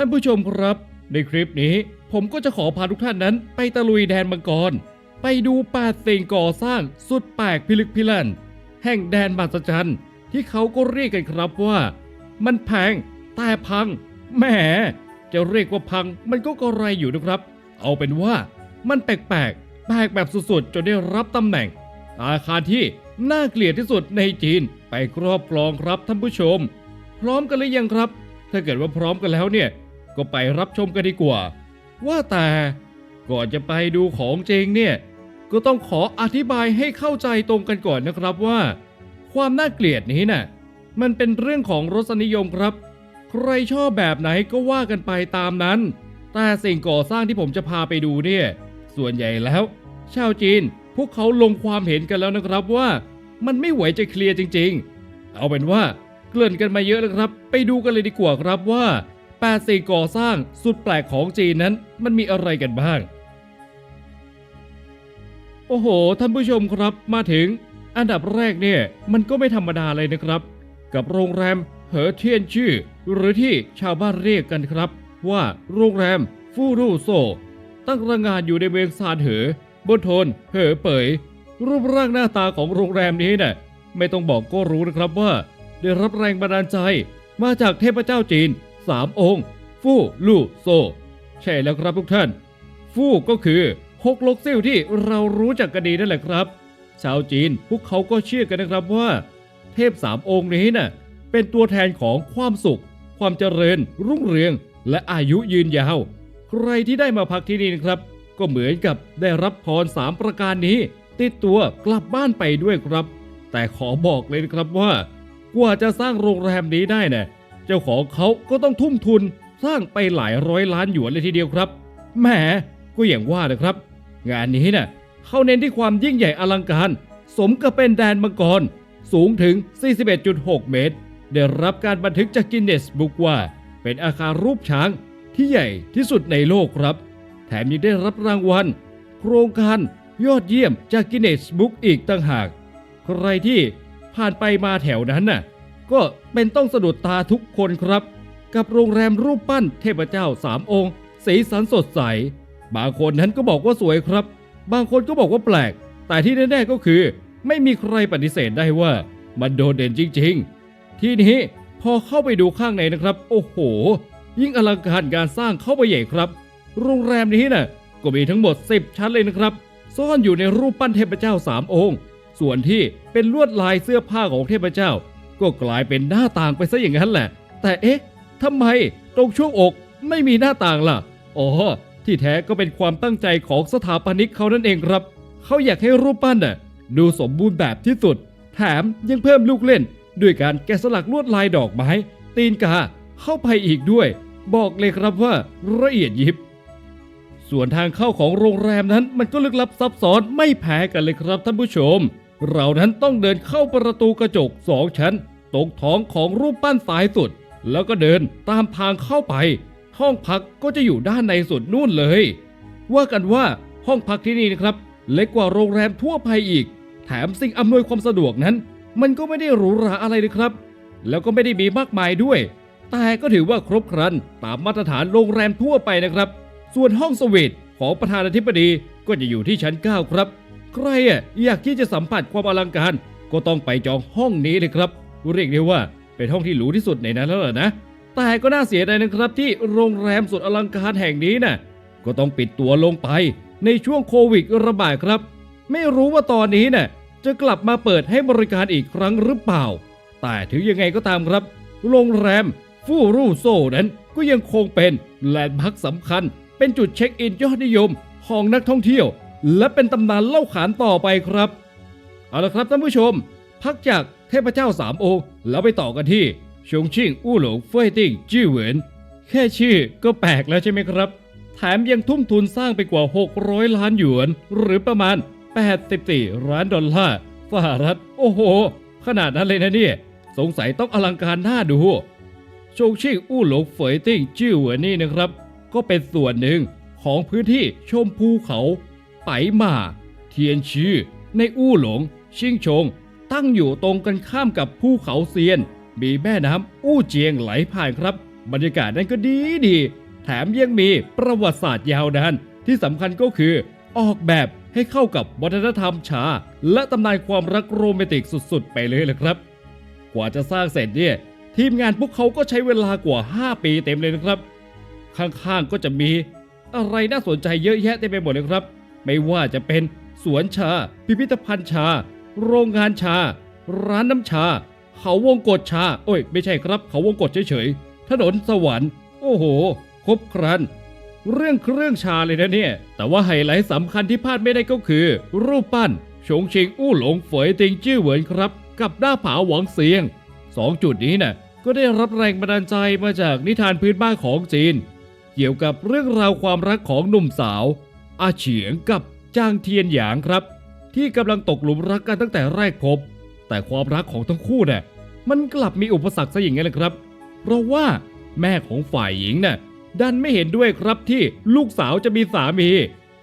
ท่านผู้ชมครับ ในคลิปนี้ผมก็จะขอพาทุกท่านนั้น ไปตะลุยแดนมังกร ไปดูป่าสิ่งก่อสร้างสุดแปลกพิลึกพิลั่น แห่งแดนมหัศจรรย์ที่เขาก็เรียกกันครับว่า มันแพงแต่พังแหมจะเรียกว่าพังมันก็กระไรอยู่นะครับ เอาเป็นว่ามันแปลกๆแปลกแบบสุดๆจนได้รับตำแหน่ง อาคารที่น่าเกลียดที่สุดในจีนไปครอบครองครับท่านผู้ชม พร้อมกันหรือยังครับ ถ้าเกิดว่าพร้อมกันแล้วเนี่ย ก็ไปรับชมกันดีกว่า ว่าแต่ก่อนจะไปดูของจริงเนี่ย ก็ต้องขออธิบายให้เข้าใจตรงกันก่อนนะครับว่า ความน่าเกลียดนี้น่ะมันเป็นเรื่องของรสนิยมครับ ใครชอบแบบไหนก็ว่ากันไปตามนั้น แต่สิ่งก่อสร้างที่ผมจะพาไปดูเนี่ย ส่วนใหญ่แล้ว ชาวจีนพวกเขาลงความเห็นกันแล้วนะครับว่ามันไม่ไหวจะเคลียร์จริง ๆ เอาเป็นว่าเกลื่อนกันมาเยอะแล้วครับ ไปดูกันเลยดีกว่าครับว่า แปดสิ่งก่อสร้างสุดแปลกของจีนนั้น มันมีอะไรกันบ้าง โอ้โห ท่านผู้ชมครับมาถึง อันดับแรกเนี่ย มันก็ไม่ธรรมดาเลยนะครับ กับโรงแรมเหอเทียนชื่อ หรือที่ชาวบ้านเรียกกันครับ ว่าโรงแรมฟูรูโซ ตั้งระงานอยู่ในเมืองซานเหอบนทนเหอเป่ยรูปร่างหน้าตาของโรงแรมนี้น่ะไม่ต้องบอกก็รู้นะครับว่า ได้รับแรงบันดาลใจมาจากเทพเจ้าจีน สามองค์ ฟู่ลู่โซ ใช่แล้วครับทุกท่าน ฟู่ก็คือฮกลกซิ่วที่เรารู้จักกันดีนั่นแหละครับ ชาวจีนพวกเขาก็เชื่อกันนะครับว่า เทพสามองค์นี้น่ะเป็นตัวแทนของความสุข ความเจริญ รุ่งเรือง และอายุยืนยาว ใครที่ได้มาพักที่นี่นะครับ ก็เหมือนกับได้รับพรสามประการนี้ ติดตัวกลับบ้านไปด้วยครับ แต่ขอบอกเลยนะครับว่า กว่าจะสร้างโรงแรมนี้ได้น่ะ เจ้าของเขาก็ต้องทุ่มทุนสร้างไปหลายร้อยล้านหยวนเลยทีเดียวครับแหมก็อย่างว่านะครับ งานนี้น่ะเขาเน้นที่ความยิ่งใหญ่อลังการ สมกับเป็นแดนมังกร สูงถึง 41.6 เมตร ได้รับการบันทึกจากกินเนสบุ๊กว่า เป็นอาคารรูปช้างที่ใหญ่ที่สุดในโลกครับ แถมยังได้รับรางวัล โครงการยอดเยี่ยมจากกินเนสบุ๊กอีกต่างหาก ใครที่ผ่านไปมาแถวนั้นน่ะ ก็เป็นต้องสะดุดตาทุกคนครับ กับโรงแรมรูปปั้นเทพเจ้าสามองค์ สีสันสดใส บางคนนั้นก็บอกว่าสวยครับ บางคนก็บอกว่าแปลก แต่ที่แน่ๆก็คือ ไม่มีใครปฏิเสธได้ว่า มันโดดเด่นจริง ๆ ทีนี้พอเข้าไปดูข้างในนะครับ โอ้โห ยิ่งอลังการการสร้างเข้าไปใหญ่ครับ โรงแรมนี้น่ะก็มีทั้งหมด 10 ชั้นเลยนะครับ ซ่อนอยู่ในรูปปั้นเทพเจ้าสามองค์ ส่วนที่เป็นลวดลายเสื้อผ้าของเทพเจ้า ก็กลายเป็นหน้าต่างไปซะอย่างนั้นแหละ แต่เอ๊ะทำไมตรงช่วงอกไม่มีหน้าต่างล่ะ อ๋อ ที่แท้ก็เป็นความตั้งใจของสถาปนิกเขานั่นเองครับ เขาอยากให้รูปปั้นน่ะดูสมบูรณ์แบบที่สุด แถมยังเพิ่มลูกเล่น ด้วยการแกะสลักลวดลายดอกไม้ ตีนกาเข้าไปอีกด้วย บอกเลยครับว่าละเอียดยิบ ส่วนทางเข้าของโรงแรมนั้นมันก็ลึกลับซับซ้อนไม่แพ้กันเลยครับท่านผู้ชม เรานั้นต้องเดินเข้าประตูกระจกสองชั้น ตรงท้องของรูปปั้นสายสุด แล้วก็เดินตามทางเข้าไป ห้องพักก็จะอยู่ด้านในสุดนู่นเลย ว่ากันว่าห้องพักที่นี่นะครับ เล็กกว่าโรงแรมทั่วไปอีก แถมสิ่งอำนวยความสะดวกนั้น มันก็ไม่ได้หรูหราอะไรเลยครับ แล้วก็ไม่ได้มีมากมายด้วย แต่ก็ถือว่าครบครันตามมาตรฐานโรงแรมทั่วไปนะครับ ส่วนห้องสวีทของประธานาธิบดีก็จะอยู่ที่ชั้น 9 ครับ ใครอะอยากที่จะสัมผัสความอลังการ ก็ต้องไปจองห้องนี้เลยครับ เรียกได้ว่าเป็นห้องที่หรูที่สุดในนั้นแล้วล่ะนะ แต่ก็น่าเสียดายนะครับที่โรงแรมสุดอลังการแห่งนี้น่ะก็ต้องปิดตัวลงไปในช่วงโควิดระบาดครับ ไม่รู้ว่าตอนนี้น่ะจะกลับมาเปิดให้บริการอีกครั้งหรือเปล่า แต่ถึงยังไงก็ตามครับ โรงแรมฟู่รูโซนั้นก็ยังคงเป็นแลนด์มาร์คสำคัญ เป็นจุดเช็คอินยอดนิยมของนักท่องเที่ยว และเป็นตำนานเล่าขานต่อไปครับ เอาละครับท่านผู้ชม พักจากเทพเจ้าสามองค์แล้วไปต่อกันที่ชงชิ่งอู้หลงเฟยติ้งจี้เหวินแค่ชื่อก็แปลกแล้วใช่ไหมครับ แถมยังทุ่มทุนสร้างไปกว่า 600 ล้านหยวน หรือประมาณ 84ล้านดอลลาร์สหรัฐ โอ้โห ขนาดนั้นเลยนะเนี่ย สงสัยต้องอลังการหน่าดูชงชิ่งอู้หลงเฟยติ้งจี้เหวินนี่นะครับ ก็เป็นส่วนหนึ่งของพื้นที่ชมภูเขา ไปมา เทียนชื่อในอู้หลง ชิงชง ตั้งอยู่ตรงกันข้ามกับภูเขาเซียน มีแม่น้ำอู้เจียงไหลผ่านครับ บรรยากาศนั้นก็ดีดี แถมยังมีประวัติศาสตร์ยาวนานที่สำคัญก็คือ ออกแบบให้เข้ากับวัฒนธรรมชา และตำนานความรักโรแมนติกสุดๆ ไปเลยแหละครับ กว่าจะสร้างเสร็จเนี่ยทีมงานพวกเขาก็ใช้เวลากว่า 5 ปีเต็มเลยนะครับ ข้างๆก็จะมีอะไรน่าสนใจเยอะแยะเต็มไปหมดเลยครับ ไม่ว่าจะเป็นสวนชา พิพิธภัณฑ์ชา โรงงานชา ร้านน้ำชา เขาวงกฏชา โอ้ย ไม่ใช่ครับ เขาวงกฏเฉยๆ ถนนสวรรค์ โอ้โห ครบครัน เรื่องเครื่องชาเลยนะเนี่ย แต่ว่าไฮไลท์สำคัญที่พลาดไม่ได้ก็คือ รูปปั้น ชงชิงอู้หลงเฝยติงจื้อเหวินครับ กับหน้าผาหวังเสียงสองจุดนี้น่ะก็ได้รับแรงบันดาลใจมาจากนิทานพื้นบ้านของจีน เกี่ยวกับเรื่องราวความรักของหนุ่มสาว อาเฉียงกับจางเทียนหยางครับ ที่กำลังตกหลุมรักกันตั้งแต่แรกพบ แต่ความรักของทั้งคู่เนี่ยมันกลับมีอุปสรรคซะอย่างนั้นแหละครับ เพราะว่าแม่ของฝ่ายหญิงน่ะดันไม่เห็นด้วยครับที่ลูกสาวจะมีสามี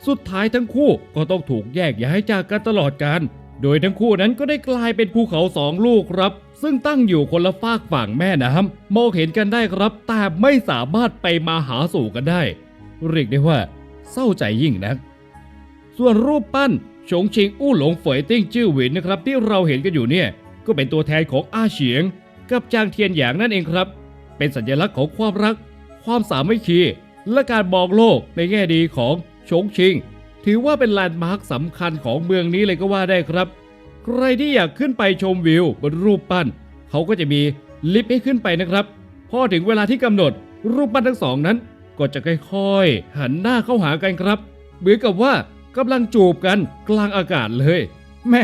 สุดท้ายทั้งคู่ก็ต้องถูกแยกย้ายจากกันตลอดกันโดยทั้งคู่นั้นก็ได้กลายเป็นภูเขาสองลูกครับ ซึ่งตั้งอยู่คนละฝากฝั่งแม่น้ำมองเห็นกันได้ครับแต่ไม่สามารถไปมาหาสู่กันได้ เรียกได้ว่า เศร้าใจยิ่งนัก ส่วนรูปปั้นชงชิงอู้หลงเฝยติ้งจื้อหวินนะครับ ที่เราเห็นกันอยู่เนี่ยก็เป็นตัวแทนของอาเฉียง กับจางเทียนหยางนั่นเองครับ เป็นสัญลักษณ์ของความรัก ความสามัคคี และการมองโลกในแง่ดีของชงชิง ถือว่าเป็นแลนด์มาร์คสำคัญของเมืองนี้เลยก็ว่าได้ครับ ใครที่อยากขึ้นไปชมวิวบนรูปปั้น เขาก็จะมีลิฟต์ให้ขึ้นไปนะครับ พอถึงเวลาที่กำหนดรูปปั้นทั้งสองนั้น ก็จะค่อยๆ หันหน้าเข้าหากันครับ เหมือนกับว่ากำลังจูบกันกลางอากาศเลย แหม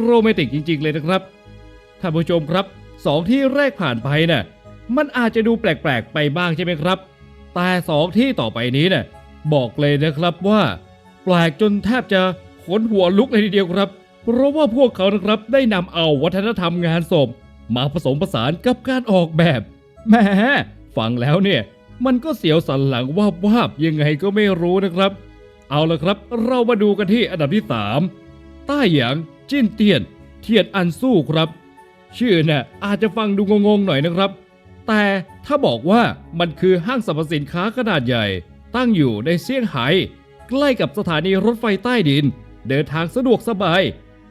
โรแมนติกจริง ๆ เลยนะครับ ท่านผู้ชมครับสองที่แรกผ่านไปน่ะมันอาจจะดูแปลกๆไปบ้างใช่ไหมครับ แต่สองที่ต่อไปนี้น่ะบอกเลยนะครับว่า แปลกจนแทบจะขนหัวลุกเลยทีเดียวครับ เพราะว่าพวกเขานะครับได้นำเอาวัฒนธรรมงานศพมาผสมผสานกับการออกแบบแหมฟังแล้วเนี่ย มันก็เสียวสันหลังวาบวาบยังไงก็ไม่รู้นะครับ เอาละครับ เรามาดูกันที่อันดับที่ 3 ต้าหยาง จิ้นเตียน เทียนอันสู้ครับ ชื่อเนี่ยอาจจะฟังดูงงๆหน่อยนะครับ แต่ถ้าบอกว่ามันคือห้างสรรพสินค้าขนาดใหญ่ ตั้งอยู่ในเซี่ยงไฮ้ใกล้กับสถานีรถไฟใต้ดิน เดินทางสะดวกสบาย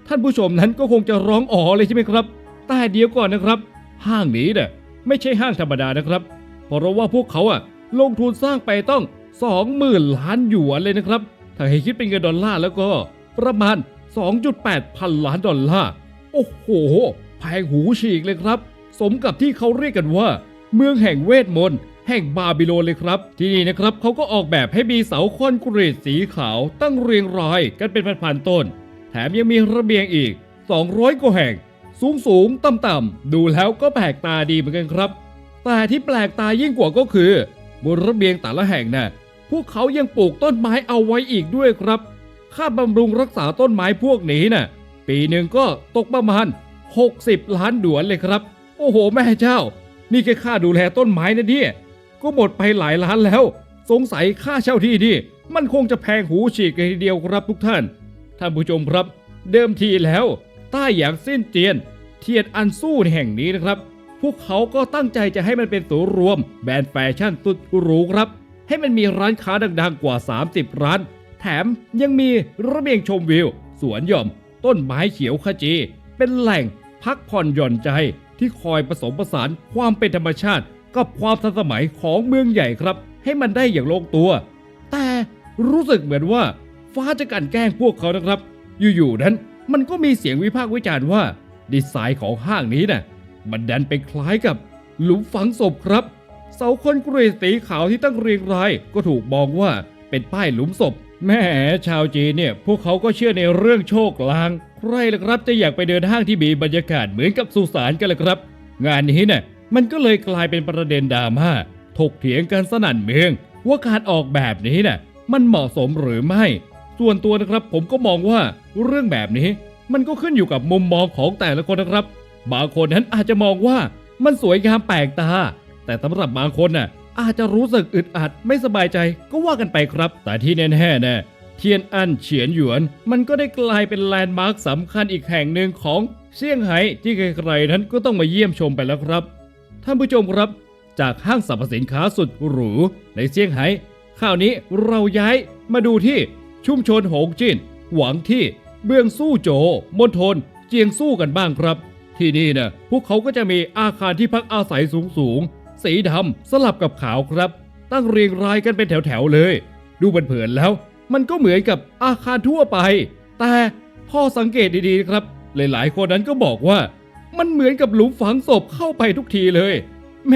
ท่านผู้ชมนั้นก็คงจะร้องอ๋อเลยใช่ไหมครับ แต่เดี๋ยวก่อนนะครับ ห้างนี้เนี่ยไม่ใช่ห้างธรรมดานะครับ เพราะว่าพวกเขาอะลงทุนสร้างไปต้อง 20,000 ล้านหยวนเลยนะครับ ถ้าให้คิดเป็นเงินดอลลาร์แล้วก็ประมาณ 2.8 พันล้านดอลลาร์ โอ้โห แพงหูฉีกเลยครับ สมกับที่เขาเรียกกันว่า เมืองแห่งเวทมนต์แห่งบาบิโลนเลยครับ ที่นี่นะครับเขาก็ออกแบบให้มีเสาคอนกรีตสีขาวตั้งเรียงรายกันเป็นพันๆต้น แถมยังมีระเบียงอีก 200กว่าแห่ง สูงสูงต่ำต่ำๆดูแล้วก็แปลกตาดีเหมือนกันครับ แต่ที่แปลกตายิ่งกว่าก็คือบนระเบียงแต่ละแห่งน่ะพวกเขายังปลูกต้นไม้เอาไว้อีกด้วยครับ ค่าบำรุงรักษาต้นไม้พวกนี้น่ะปีหนึ่งก็ตกประมาณ 60 ล้านหยวนเลยครับ โอ้โห แม่เจ้า นี่แค่ค่าดูแลต้นไม้นะเนี่ยก็หมดไปหลายล้านแล้ว สงสัยค่าเช่าที่นี่มันคงจะแพงหูฉีกเลยทีเดียวครับทุกท่าน ท่านผู้ชมครับ เดิมทีแล้ว ใต้หยางเส้นเจียน เทียนอันสู้แห่งนี้นะครับ วกเขาก็ตั้งใจจะให้มันเป็นศูนย์รวม แบรนด์แฟชั่นสุดหรูครับ ให้มันมีร้านค้าดังๆกว่า 30 ร้าน แถมยังมีระเบียงชมวิว สวนหย่อม ต้นไม้เขียวขจี เป็นแหล่งพักผ่อนหย่อนใจที่คอยผสมผสานความเป็นธรรมชาติ กับความทันสมัยของเมืองใหญ่ครับ ให้มันได้อย่างลงตัว แต่รู้สึกเหมือนว่าฟ้าจะกันแกล้งพวกเขานะครับ อยู่ๆนั้นมันก็มีเสียงวิพากษ์วิจารณ์ว่า ดีไซน์ของห้างนี้น่ะ มันดันไปคล้ายกับหลุมฝังศพครับ เสาคอนกรีตสีขาวที่ตั้งเรียงรายก็ถูกมองว่าเป็นป้ายหลุมศพแม่ชาวจีนเนี่ย พวกเขาก็เชื่อในเรื่องโชคลาง ใครล่ะครับจะอยากไปเดินห้างที่มีบรรยากาศเหมือนกับสุสานกันล่ะครับ งานนี้เนี่ยมันก็เลยกลายเป็นประเด็นดราม่าถกเถียงกันสนั่นเมือง ว่าการออกแบบนี้น่ะมันเหมาะสมหรือไม่ ส่วนตัวนะครับผมก็มองว่าเรื่องแบบนี้ มันก็ขึ้นอยู่กับมุมมองของแต่ละคนนะครับ บางคนนั้นอาจจะมองว่ามันสวยงามแปลกตา แต่สำหรับบางคนน่ะอาจจะรู้สึกอึดอัดไม่สบายใจก็ว่ากันไปครับ แต่ที่แน่ๆนะเทียนอันเฉียนหยวน มันก็ได้กลายเป็นแลนด์มาร์คสำคัญอีกแห่งหนึ่งของเซี่ยงไฮ้ที่ใครๆนั้นก็ต้องมาเยี่ยมชมไปแล้วครับ ท่านผู้ชมครับ จากห้างสรรพสินค้าสุดหรูในเซี่ยงไฮ้คราวนี้เราย้ายมาดูที่ชุมชนหงจินหวังที่เบื้องสู้โจมณฑลเจียงสู้กันบ้างครับ ที่นี่นะพวกเขาก็จะมีอาคารที่พักอาศัยสูงสูงๆสีดำสลับกับขาวครับ ตั้งเรียงรายกันเป็นแถวๆเลย ดูเผินๆแล้ว มันก็เหมือนกับอาคารทั่วไป แต่พอสังเกตดีๆนะครับ หลายๆคนนั้นก็บอกว่า มันเหมือนกับหลุมฝังศพเข้าไปทุกทีเลยแหม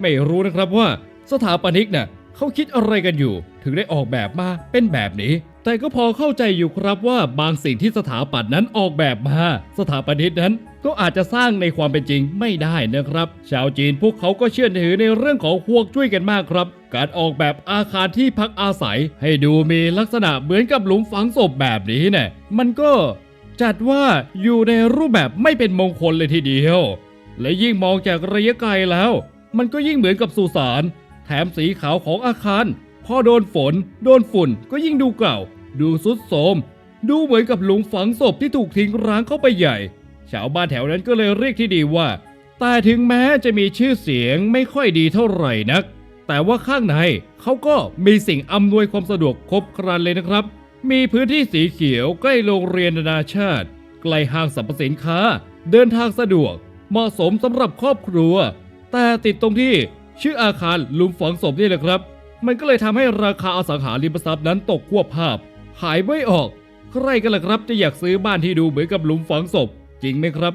ไม่รู้นะครับว่า สถาปนิกน่ะเขาคิดอะไรกันอยู่ ถึงได้ออกแบบมาเป็นแบบนี้ แต่ก็พอเข้าใจอยู่ครับว่าบางสิ่งที่สถาปัตย์นั้นออกแบบมา สถาปนิกนั้นก็อาจจะสร้างในความเป็นจริงไม่ได้นะครับ ชาวจีนพวกเขาก็เชื่อถือในเรื่องของฮวงจุ้ยกันมากครับ การออกแบบอาคารที่พักอาศัย ให้ดูมีลักษณะเหมือนกับหลุมฝังศพแบบนี้เนี่ยมันก็จัดว่าอยู่ในรูปแบบไม่เป็นมงคลเลยทีเดียว และยิ่งมองจากระยะไกลแล้ว มันก็ยิ่งเหมือนกับสุสาน แถมสีขาวของอาคาร พอโดนฝน โดนฝุ่นก็ยิ่งดูเก่า ดูสุดโทรมดูเหมือนกับหลุมฝังศพที่ถูกทิ้งร้างเข้าไปใหญ่ ชาวบ้านแถวนั้นก็เลยเรียกที่ดีว่า แต่ถึงแม้จะมีชื่อเสียงไม่ค่อยดีเท่าไหร่นัก แต่ว่าข้างในเขาก็มีสิ่งอำนวยความสะดวกครบครันเลยนะครับ มีพื้นที่สีเขียวใกล้โรงเรียนนานาชาติ ใกล้ห้างสรรพสินค้า เดินทางสะดวก เหมาะสมสำหรับครอบครัว แต่ติดตรงที่ชื่ออาคารหลุมฝังศพนี่แหละครับ มันก็เลยทำให้ราคาอสังหาริมทรัพย์นั้นตกควบภาพ ขายไม่ออก ใครกันล่ะครับจะอยากซื้อบ้านที่ดูเหมือนกับหลุมฝังศพ จริงไหมครับ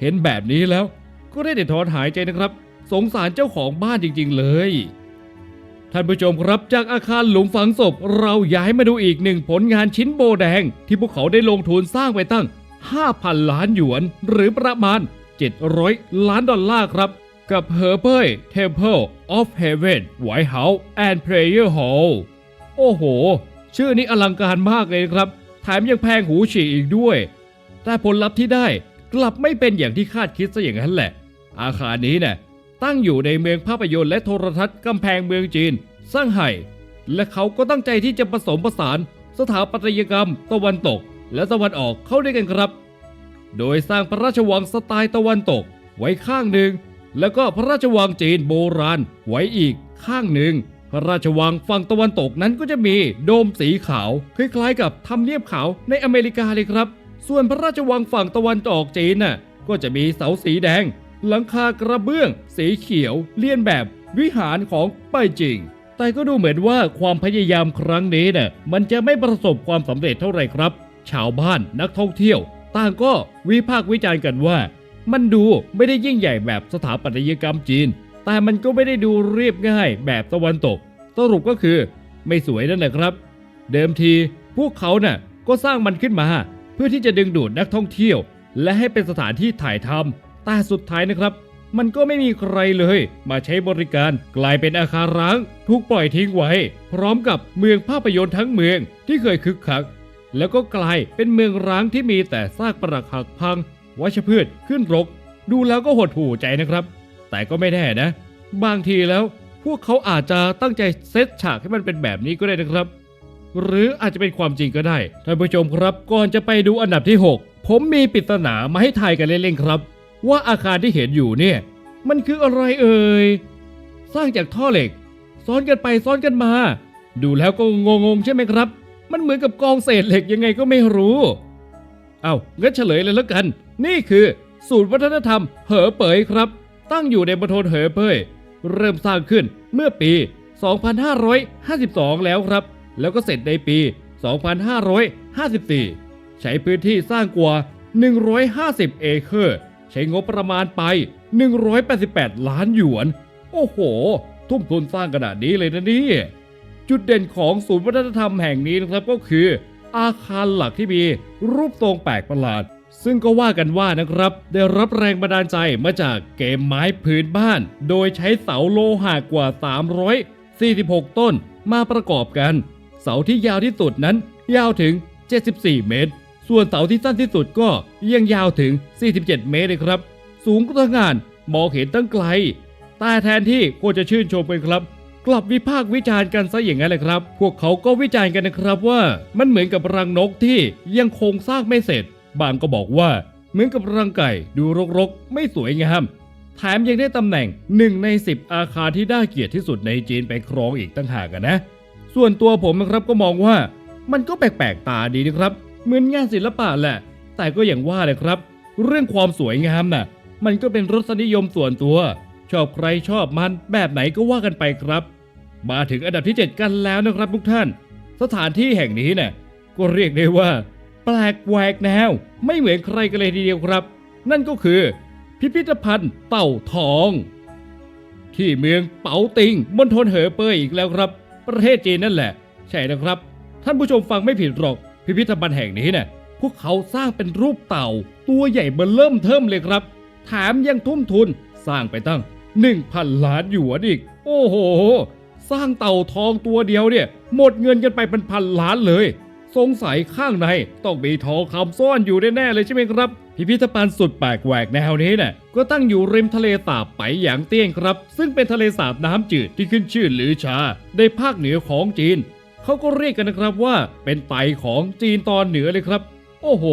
เห็นแบบนี้แล้ว ก็ได้แต่ถอนหายใจนะครับ สงสารเจ้าของบ้านจริง ๆ เลย ท่านผู้ชมครับจากอาคารหลุมฝังศพ เราย้ายมาดูอีกหนึ่งผลงานชิ้นโบแดง ที่พวกเขาได้ลงทุนสร้างไปตั้ง 5,000 ล้านหยวน หรือประมาณ 700 ล้านดอลลาร์ครับกับ h e r b e r Temple of Heaven White House and Prayer Hall โอ้โห ชื่อนี้อลังการมากเลยครับแถมยังแพงหูฉี่อีกด้วย แต่ผลลัพธ์ที่ได้กลับไม่เป็นอย่างที่คาดคิดซะอย่างนั้นแหละ อาคารนี้เนี่ยตั้งอยู่ในเมืองภาพยนตร์และโทรทัศน์กำแพงเมืองจีนซ่างไห่ และเขาก็ตั้งใจที่จะผสมผสาน สถาปัตยกรรม ตะวันตก และตะวันออกเข้าด้วยกันครับ โดยสร้างพระราชวังสไตล์ตะวันตกไว้ข้างหนึ่ง แล้วก็พระราชวังจีนโบราณไว้อีกข้างหนึ่ง พระราชวังฝั่งตะวันตกนั้นก็จะมีโดมสีขาว คล้ายๆกับทำเนียบขาวในอเมริกาเลยครับ ส่วนพระราชวังฝั่งตะวันออกจีนน่ะก็จะมีเสาสีแดง หลังคากระเบื้อง สีเขียวเลียนแบบวิหารของไปายจิงแต่ก็ดูเหมือนว่าความพยายามครั้งนี้เนี่ยมันจะไม่ประสบความสำเร็จเท่าไหร่ครับ ชาวบ้านนักท่องเที่ยว ต่างก็วิพากษ์วิจารณ์กันว่า มันดูไม่ได้ยิ่งใหญ่แบบสถาปัตยกรรมจีน แต่มันก็ไม่ได้ดูเรียบง่ายแบบตะวันตก สรุปก็คือไม่สวยนั่นแหละครับ เดิมทีพวกเขาน่ะก็สร้างมันขึ้นมา เพื่อที่จะดึงดูดนักท่องเที่ยว และให้เป็นสถานที่ถ่ายทำแต่สุดท้ายนะครับ มันก็ไม่มีใครเลย มาใช้บริการกลายเป็นอาคารร้าง ถูกปล่อยทิ้งไว้ พร้อมกับเมืองภาพยนตร์ทั้งเมืองที่เคยคึกคัก แล้วก็กลายเป็นเมืองร้างที่มีแต่ซากปรักหักพัง วัชพืชขึ้นรก ดูแล้วก็หดหู่ใจนะครับ แต่ก็ไม่แน่นะ บางทีแล้วพวกเขาอาจจะตั้งใจเซตฉากให้มันเป็นแบบนี้ก็ได้นะครับ หรืออาจจะเป็นความจริงก็ได้ท่านผู้ชมครับ ก่อนจะไปดูอันดับที่ 6 ผมมีปริศนามาให้ทายกันเล่นๆครับ ว่าอาคารที่เห็นอยู่เนี่ย มันคืออะไรเอ่ยสร้างจากท่อเหล็ก ซ้อนกันไปซ้อนกันมา ดูแล้วก็งงๆใช่ไหมครับ มันเหมือนกับกองเศษเหล็กยังไงก็ไม่รู้ เอางั้นเฉลยเลยแล้วกัน นี่คือ ศูนย์วัฒนธรรมเหอเป๋ยครับ ตั้งอยู่ในมณฑลเหอเปยเริ่มสร้างขึ้นเมื่อปี 2552 แล้วครับ แล้วก็เสร็จในปี 2554 ใช้พื้นที่สร้างกว่า 150 เอเคอร์ ใช้งบประมาณไป 188 ล้านหยวน โอ้โห ทุ่มทุนสร้างขนาดนี้เลยนะนี่ จุดเด่นของศูนย์วัฒนธรรมแห่งนี้นะครับก็คือ อาคารหลักที่มีรูปทรงแปลกประหลาด ซึ่งก็ว่ากันว่านะครับ ได้รับแรงบันดาลใจมาจากเกมไม้พื้นบ้าน โดยใช้เสาโลหะกว่า 346 ต้นมาประกอบกัน เสาที่ยาวที่สุดนั้น ยาวถึง 74 เมตร ส่วนเสาที่สั้นที่สุดก็ยังยาวถึง 47 เมตรเลยครับ สูงกระงานมองเห็นตั้งไกลแต่แทนที่ควรจะชื่นชมกันครับกลับวิพากษ์วิจารณ์กันซะอย่างนั้นเลยครับ พวกเขาก็วิจารณ์กันนะครับว่ามันเหมือนกับรังนกที่ยังคงสร้างไม่เสร็จ บางก็บอกว่าเหมือนกับรังไก่ดูรกๆ ไม่สวยงาม แถมยังได้ตำแหน่งหนึ่งใน 10 อาคารที่น่าเกลียดที่สุดในจีนไปครองอีกตั้งหากอะนะ ส่วนตัวผมนะครับก็มองว่ามันก็แปลกๆตาดีนะครับ เหมือนงานศิลปะแหละ แต่ก็อย่างว่าเลยครับ เรื่องความสวยงามน่ะ มันก็เป็นรสนิยมส่วนตัว ชอบใครชอบมันแบบไหนก็ว่ากันไปครับ มาถึงอันดับที่ 7 กันแล้วนะครับทุกท่าน สถานที่แห่งนี้เนี่ยก็เรียกได้ว่า แปลกแหวกแนว ไม่เหมือนใครกันเลยทีเดียวครับ นั่นก็คือ พิพิธภัณฑ์เต่าทอง ที่เมืองเป๋าติงมณฑลเหอเปยอีกแล้วครับ ประเทศจีนนั่นแหละ ใช่นะครับ ท่านผู้ชมฟังไม่ผิดหรอก พิพิธภัณฑ์แห่งนี้เนี่ยพวกเขาสร้างเป็นรูปเต่า ตัวใหญ่เบ้อเริ่มเทิมเลยครับแถมยังทุ่มทุนสร้างไปตั้ง 1,000 ล้านหยวนอีก โอ้โห สร้างเต่าทองตัวเดียวเนี่ย หมดเงินกันไปเป็นพันล้านเลย สงสัยข้างในต้องมีทองคำซ่อนอยู่แน่ๆเลยใช่ไหมครับ พิพิธภัณฑ์สุดแปลกแหวกแนวนี้เนี่ยก็ตั้งอยู่ริมทะเลสาบไปหยางเตี้ยงครับ ซึ่งเป็นทะเลสาบน้ำจืดที่ขึ้นชื่อหรือชา ในภาคเหนือของจีน เขาก็เรียกกันนะครับว่าเป็นไตของจีนตอนเหนือเลยครับ โอ้โห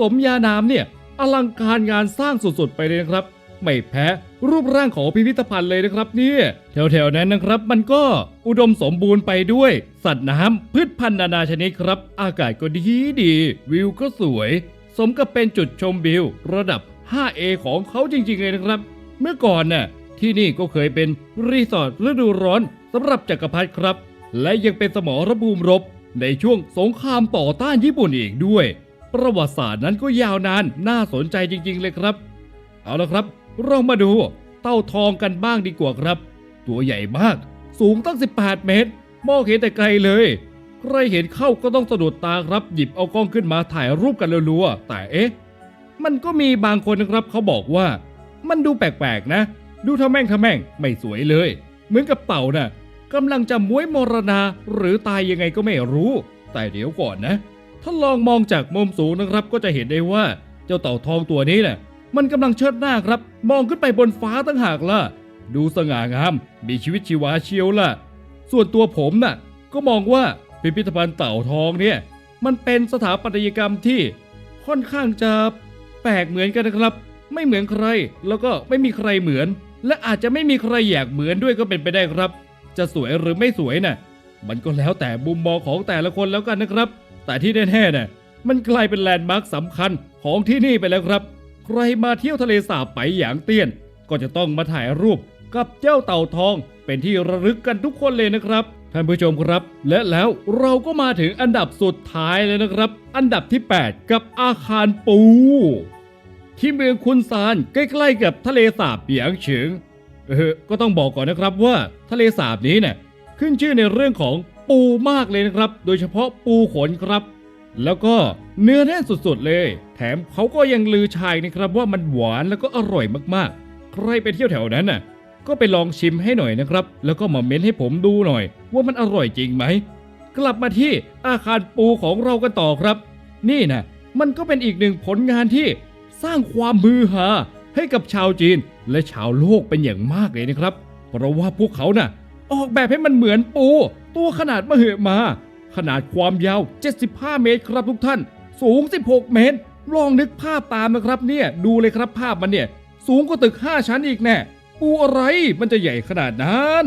สมญานามเนี่ยอลังการงานสร้างสุดๆไปเลยนะครับ ไม่แพ้รูปร่างของพิพิธภัณฑ์เลยนะครับเนี่ยแถวๆนั้นนะครับ มันก็อุดมสมบูรณ์ไปด้วย สัตว์น้ำพืชพันธุ์นานาชนิดครับ อากาศก็ดีดี วิวก็สวย สมกับเป็นจุดชมวิว ระดับ 5A ของเขาจริงๆเลยนะครับ เมื่อก่อนน่ะที่นี่ก็เคยเป็นรีสอร์ทฤดูร้อนสำหรับจักรพรรดิครับ และยังเป็นสมรภูมิรบ ในช่วงสงครามต่อต้านญี่ปุ่นอีกด้วย ประวัติศาสตร์นั้นก็ยาวนานน่าสนใจจริง ๆ เลยครับ เอาละครับ เรามาดูเต้าทองกันบ้างดีกว่าครับ ตัวใหญ่มาก สูงตั้ง 18 เมตร มองเห็นแต่ไกลเลย ใครเห็นเข้าก็ต้องสะดุดตาครับ หยิบเอากล้องขึ้นมาถ่ายรูปกันรัวๆ แต่เอ๊ะ มันก็มีบางคนนะครับเขาบอกว่า มันดูแปลกๆนะ ดูทะแม่งทะแม่งไม่สวยเลย เหมือนกับเต่าน่ะกำลังจะม้วยมรณาหรือตายยังไงก็ไม่รู้ แต่เดี๋ยวก่อนนะ ถ้าลองมองจากมุมสูงนะครับก็จะเห็นได้ว่าเจ้าเต่าทองตัวนี้น่ะ มันกำลังเชิดหน้าครับ มองขึ้นไปบนฟ้าตั้งหากล่ะ ดูสง่างาม มีชีวิตชีวาเชียวล่ะ ส่วนตัวผมน่ะ ก็มองว่าพิพิธภัณฑ์เต่าทองเนี่ย มันเป็นสถาปัตยกรรมที่ค่อนข้างจะแปลกเหมือนกันนะครับ ไม่เหมือนใคร แล้วก็ไม่มีใครเหมือน และอาจจะไม่มีใครอยากเหมือนด้วยก็เป็นไปได้ครับ จะสวยหรือไม่สวยน่ะ มันก็แล้วแต่มุมมองของแต่ละคนแล้วกันนะครับ แต่ที่แน่ๆน่ะ มันกลายเป็นแลนด์มาร์คสำคัญของที่นี่ไปแล้วครับ ใครมาเที่ยวทะเลสาบไปอย่างเตี้ยน ก็จะต้องมาถ่ายรูปกับเจ้าเต่าทอง เป็นที่ระลึกกันทุกคนเลยนะครับท่านผู้ชมครับ และแล้วเราก็มาถึงอันดับสุดท้ายเลยนะครับ อันดับที่ 8 กับอาคารปู ที่เมืองคุนซานใกล้ๆกับทะเลสาบเปียงเฉิงเออก็ต้องบอกก่อนนะครับว่าทะเลสาบนี้เนี่ยขึ้นชื่อในเรื่องของปูมากเลยนะครับ โดยเฉพาะปูขนครับ แล้วก็เนื้อแน่นสุดๆเลย แถมเขาก็ยังลือชายนะครับว่ามันหวานแล้วก็อร่อยมากๆ ใครไปเที่ยวแถวนั้นน่ะ ก็ไปลองชิมให้หน่อยนะครับ แล้วก็มาเม้นให้ผมดูหน่อย ว่ามันอร่อยจริงไหม กลับมาที่อาคารปูของเรากันต่อครับ นี่นะมันก็เป็นอีกหนึ่งผลงานที่สร้างความมือหาให้กับชาวจีนและชาวโลกเป็นอย่างมากเลยนะครับ เพราะว่าพวกเขาน่ะ ออกแบบให้มันเหมือนปู ตัวขนาดมหึมา ขนาดความยาว 75 เมตรครับทุกท่าน สูง 16 เมตร ลองนึกภาพตามนะครับเนี่ย ดูเลยครับภาพมันเนี่ย สูงกว่าตึก 5 ชั้นอีกแน่ ปูอะไรมันจะใหญ่ขนาดนั้น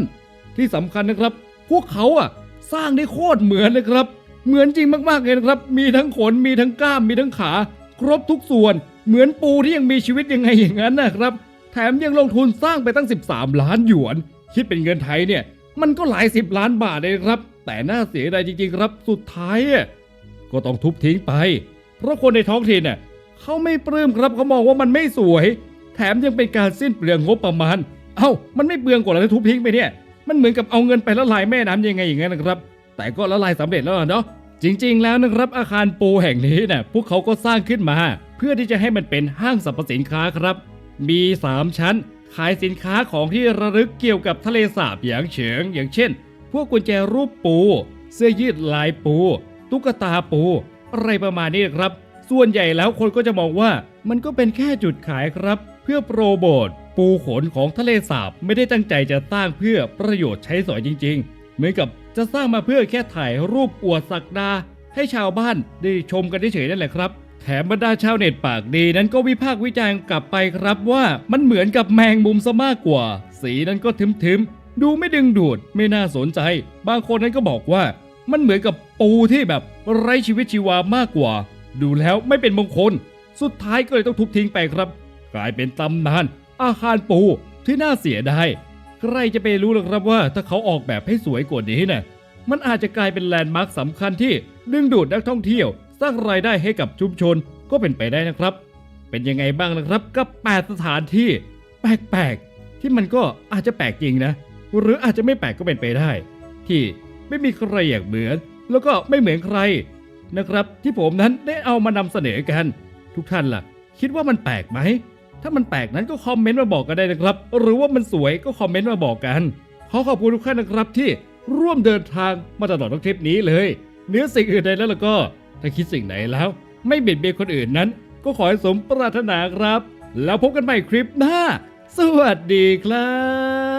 ที่สำคัญนะครับ พวกเขาอะสร้างได้โคตรเหมือนเลยครับ เหมือนจริงมากๆเลยนะครับ มีทั้งขน มีทั้งกล้าม มีทั้งขา ครบทุกส่วน เหมือนปูที่ยังมีชีวิตยังไงอย่างนั้นนะครับ แถมยังลงทุนสร้างไปตั้ง 13 ล้านหยวน คิดเป็นเงินไทยเนี่ย มันก็หลายสิบล้านบาทเลยครับ แต่น่าเสียดายจริงๆครับสุดท้ายก็ต้องทุบทิ้งไป เพราะคนในท้องถิ่นน่ะเขาไม่ปลื้มครับเขามองว่ามันไม่สวย แถมยังเป็นการสิ้นเปลืองงบประมาณ เอ้า มันไม่เปลืองกว่าเราทุบทิ้งไปเนี่ย มันเหมือนกับเอาเงินไปละลายแม่น้ำยังไงอย่างนั้นนะครับ แต่ก็ละลายสำเร็จแล้วล่ะเนาะจริง ๆ แล้วนะครับอาคารปูแห่งนี้น่ะพวกเขาก็สร้างขึ้นมา เพื่อที่จะให้มันเป็นห้างสรรพสินค้าครับ มี 3 ชั้น ขายสินค้าของที่ระลึกเกี่ยวกับทะเลสาบอย่างเฉิงอย่างเช่น พวกกุญแจรูปปู เสื้อยืดลายปู ตุ๊กตาปู อะไรประมาณนี้ครับ ส่วนใหญ่แล้วคนก็จะมองว่ามันก็เป็นแค่จุดขายครับ เพื่อโปรโมทปูขนของทะเลสาบไม่ได้ตั้งใจจะสร้างเพื่อประโยชน์ใช้สอยจริง ๆ เหมือนกับจะสร้างมาเพื่อแค่ถ่ายรูปอวดสักดา ให้ชาวบ้านได้ชมกันเฉยๆนั่นแหละครับแแถมบรรดาชาวเน็ตปากดีนั้นก็วิพากษ์วิจารณ์กลับไปครับว่ามันเหมือนกับแมงมุมซะมากกว่า สีนั้นก็ทึมๆ ดูไม่ดึงดูดไม่น่าสนใจ บางคนนั้นก็บอกว่า มันเหมือนกับปูที่แบบไร้ชีวิตชีวามากกว่า ดูแล้วไม่เป็นมงคล สุดท้ายก็เลยต้องทุบทิ้งไปครับ กลายเป็นตำนาน อาคารปูที่น่าเสียดายใครจะไปรู้หรอกครับว่าถ้าเขาออกแบบให้สวยกว่านี้นะ่ะมันอาจจะกลายเป็นแลนด์มาร์คสำคัญที่ดึงดูดนักท่องเที่ยว สร้างรายได้ให้กับชุมชนก็เป็นไปได้นะครับ เป็นยังไงบ้างนะครับกับ 8 สถานที่ แปลกๆ ที่มันก็อาจจะแปลกจริงนะ หรืออาจจะไม่แปลกก็เป็นไปได้ ที่ไม่มีใครอยากเหมือน แล้วก็ไม่เหมือนใครนะครับที่ผมนั้นได้เอามานำเสนอกัน ทุกท่านล่ะ คิดว่ามันแปลกไหม ถ้ามันแปลกนั้นก็คอมเมนต์มาบอกกันได้นะครับ หรือว่ามันสวยก็คอมเมนต์มาบอกกัน ขอขอบคุณทุกท่านนะครับที่ร่วมเดินทางมาตลอดทั้งทริปนี้เลย เนื้อสิ่งอื่นใดแล้วล่ะก็ ถ้าคิดสิ่งไหนแล้ว ไม่เบียดเบียนคนอื่นนั้น ก็ขอให้สมปรารถนาครับ แล้วพบกันใหม่คลิปหน้า สวัสดีครับ